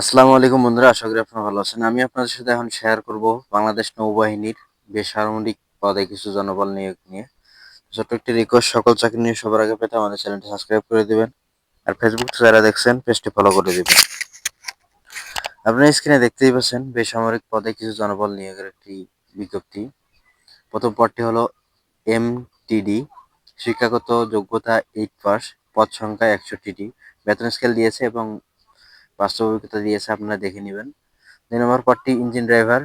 আসসালামু আলাইকুম বন্ধুরা, আশা করি আপনারা ভালো আছেন। আমি আপনাদের সাথে এখন শেয়ার করব বাংলাদেশ নৌবাহিনীর বেসামরিক পদে কিছু জনবল নিয়োগ নিয়ে। ছোট্ট একটি রিকোয়েস্ট সকল চাকরি নিয়ে সবার আগে পেতে আমাদের চ্যানেলটি সাবস্ক্রাইব করে দিবেন আর ফেসবুক যারা দেখছেন, পেজটি ফলো করে দিবেন। আপনারা স্ক্রিনে দেখতেই পাচ্ছেন, বেসামরিক পদে কিছু জনবল নিয়োগের একটি বিজ্ঞপ্তি। প্রথম পদটি হলো এমটিডি শিক্ষাগত যোগ্যতা এইট পাস পদ সংখ্যা একষট্টিটি। বেতন স্কেল দিয়েছে এবং বাস্তব অভিজ্ঞতা দিয়েছে, আপনারা দেখে নেবেন। দুই নম্বর পদটি ইঞ্জিন ড্রাইভার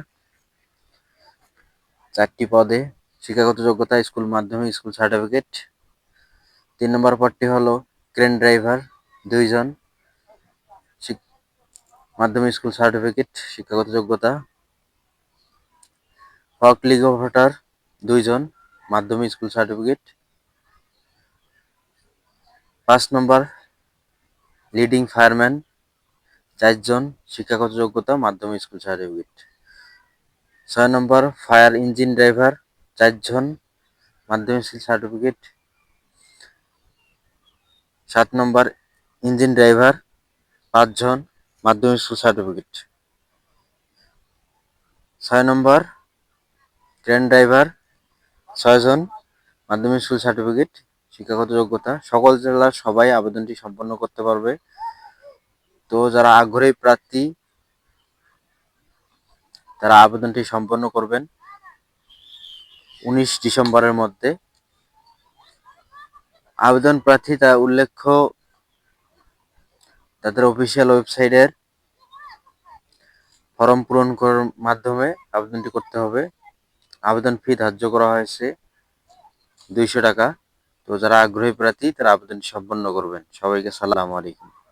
চারটি পদে শিক্ষাগত যোগ্যতা স্কুল মাধ্যমিক স্কুল সার্টিফিকেট তিন নম্বর পদটি হলো ক্রেন ড্রাইভার দুইজন। মাধ্যমিক স্কুল সার্টিফিকেট শিক্ষাগত যোগ্যতা। হক লিগ অপারেটর দুইজন। মাধ্যমিক স্কুল সার্টিফিকেট পাঁচ নম্বর লিডিং ফায়ারম্যান চারজন শিক্ষাগত যোগ্যতা মাধ্যমিক স্কুল সার্টিফিকেট। ছয় নম্বর, ফায়ার ইঞ্জিন ড্রাইভার, চারজন মাধ্যমিক স্কুল সার্টিফিকেট। সাত নম্বর, ইঞ্জিন ড্রাইভার, পাঁচজন মাধ্যমিক স্কুল সার্টিফিকেট। ছয় নম্বর, ট্রেন ড্রাইভার, ছয়জন মাধ্যমিক স্কুল সার্টিফিকেট, শিক্ষাগত যোগ্যতা। সকল জেলার সবাই আবেদনটি সম্পন্ন করতে পারবে। তো যারা আগ্রহী প্রার্থী, তারা আবেদনটি সম্পন্ন করবেন উনিশ ডিসেম্বরের মধ্যে। আবেদন প্রার্থী তা উল্লেখ্য, তাদের অফিসিয়াল ওয়েবসাইটের ফর্ম পূরণ করার মাধ্যমে আবেদনটি করতে হবে। আবেদন ফি ধার্য করা হয়েছে দুইশো টাকা। তো যারা আগ্রহী প্রার্থী, তারা আবেদনটি সম্পন্ন করবেন। সবাইকে সালাম আলাইকুম।